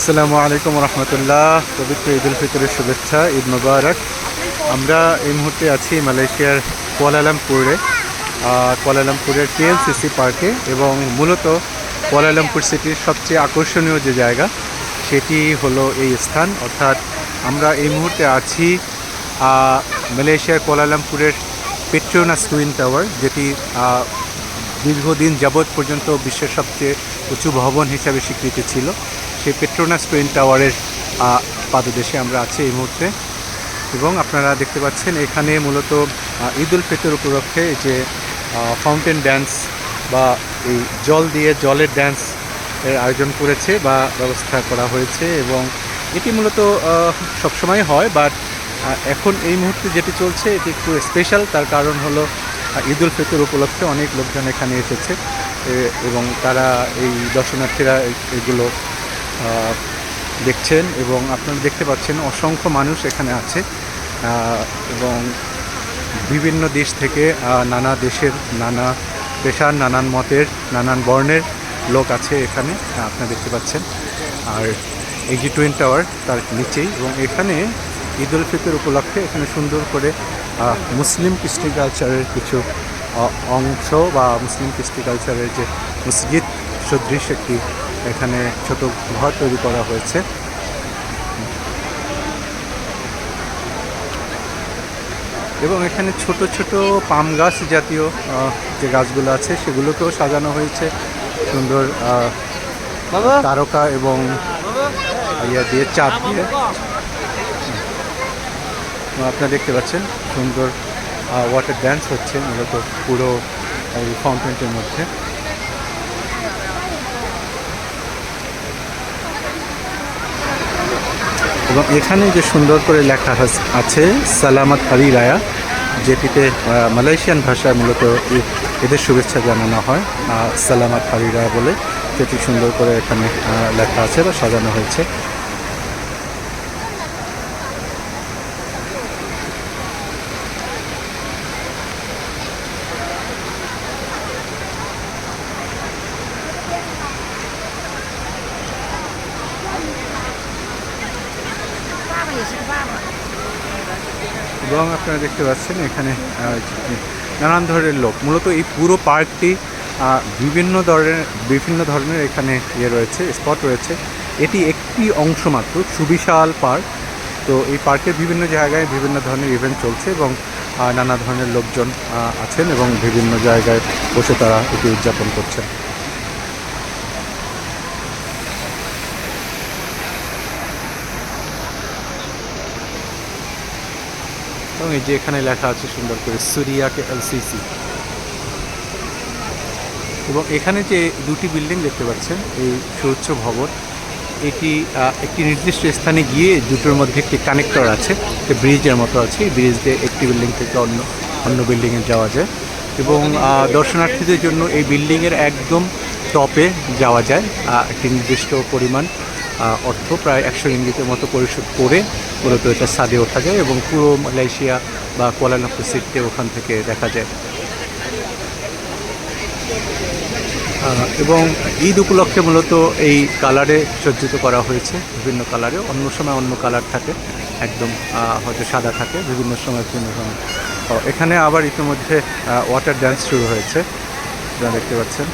আসসালামু আলাইকুম রহমতুল্লাহ। পবিত্র ঈদ উল ফিতরের শুভেচ্ছা, ঈদ মুবারক। আমরা এই মুহূর্তে আছি মালয়েশিয়ার কুয়ালালামপুরে কুয়ালালামপুরের কেএলসিসি পার্কে এবং মূলত কুয়ালালামপুর সিটির সবচেয়ে আকর্ষণীয় যে জায়গা, সেটি হলো এই স্থান। অর্থাৎ আমরা এই মুহূর্তে আছি মালয়েশিয়ার কুয়ালালামপুরের পেট্রোনাস টুইন টাওয়ার, যেটি দীর্ঘদিন যাবৎ পর্যন্ত বিশ্বের সবচেয়ে উঁচু ভবন হিসাবে স্বীকৃতি ছিল। সেই পেট্রোনাস টুইন টাওয়ারের পাদদেশে আমরা আছি এই মুহূর্তে। এবং আপনারা দেখতে পাচ্ছেন এখানে মূলত ঈদ উল ফিতর উপলক্ষে যে ফাউন্টেন ড্যান্স বা এই জল দিয়ে জলের ড্যান্স এর আয়োজন করেছে বা ব্যবস্থা করা হয়েছে এবং এটি মূলত সবসময় হয় বাট এখন এই মুহূর্তে যেটি চলছে এটি একটু স্পেশাল তার কারণ হলো ঈদ উল ফিতর উপলক্ষে অনেক লোকজন এখানে এসেছে। এবং তারা এই দর্শনার্থীরা এগুলো দেখছেন এবং আপনারা দেখতে পাচ্ছেন অসংখ্য মানুষ এখানে আছে এবং বিভিন্ন দেশ থেকে নানা দেশের, নানা পেশার, নানান মতের, নানান বর্ণের লোক আছে এখানে আপনারা দেখতে পাচ্ছেন। আর এই যে টুইন টাওয়ার তার নিচেই, এবং এখানে ঈদ উল ফিতর উপলক্ষে এখানে সুন্দর করে মুসলিম কৃষ্টি কালচারের কিছু অংশ বা মুসলিম কৃষ্টি কালচারের যে মসজিদ, সদৃশ একটি এখানে ছোট ঘর তৈরি করা হয়েছে। এবং এখানে ছোট ছোট পাম গাছ জাতীয় যে গাছগুলো আছে সেগুলোকেও সাজানো হয়েছে। সুন্দর আহ, তারকা এবং ইয়া দিয়ে চাপ দিয়ে। আপনারা দেখতে পাচ্ছেন সুন্দর ওয়াটার ড্যান্স হচ্ছে মূলত পুরো এই ফাউন্টেনটির মধ্যে। এবং এখানে যে সুন্দর করে লেখা আছে, সালামত আলি রায়া, যেটিতে মালয়েশিয়ান ভাষায় মূলত এদের শুভেচ্ছা জানানো হয় সালামাত হারি রায়া বলে সেটি সুন্দর করে এখানে লেখা আছে বা সাজানো হয়েছে। এবং আপনারা দেখতে পাচ্ছেন এখানে নানান ধরনের লোক। মূলত এই পুরো পার্কটি বিভিন্ন ধরনের বিভিন্ন ধরনের এখানে ইয়ে রয়েছে, স্পট রয়েছে। এটি একটি অংশ মাত্র, সুবিশাল পার্ক। তো এই পার্কের বিভিন্ন জায়গায় বিভিন্ন ধরনের ইভেন্ট চলছে এবং নানা ধরনের লোকজন আছেন এবং বিভিন্ন জায়গায় বসে তারা এটি উদযাপন করছেন। এবং এই যে এখানে লেখা আছে সুন্দর করে, সুরিয়াকে এলসিসি। এবং এখানে যে দুটি বিল্ডিং দেখতে পাচ্ছেন, এই সুউচ্চ ভবন, এটি একটি নির্দিষ্ট স্থানে গিয়ে দুটোর মধ্যে একটি কানেক্টর আছে ব্রিজের মতো আছে ব্রিজ দিয়ে একটি বিল্ডিং থেকে অন্য অন্য বিল্ডিংয়ে যাওয়া যায়। এবং দর্শনার্থীদের জন্য এই বিল্ডিংয়ের একদম টপে যাওয়া যায় একটি নির্দিষ্ট পরিমাণ অর্থ প্রায় একশো ইঙ্গিতের মতো পরিশোধ করে মূলত এটা সাদে ওঠা যায় এবং পুরো মালয়েশিয়া বা কোয়ালালামপুর সিটিতে ওখান থেকে দেখা যায়। এবং ঈদ উপলক্ষে মূলত এই কালারে সজ্জিত করা হয়েছে, বিভিন্ন কালারে অন্য সময় অন্য কালার থাকে, একদম হয়তো সাদা থাকে, বিভিন্ন সময় বিভিন্ন ধরনের এখানে আবার ইতিমধ্যে ওয়াটার ড্যান্স শুরু হয়েছে, আপনারা দেখতে পাচ্ছেন।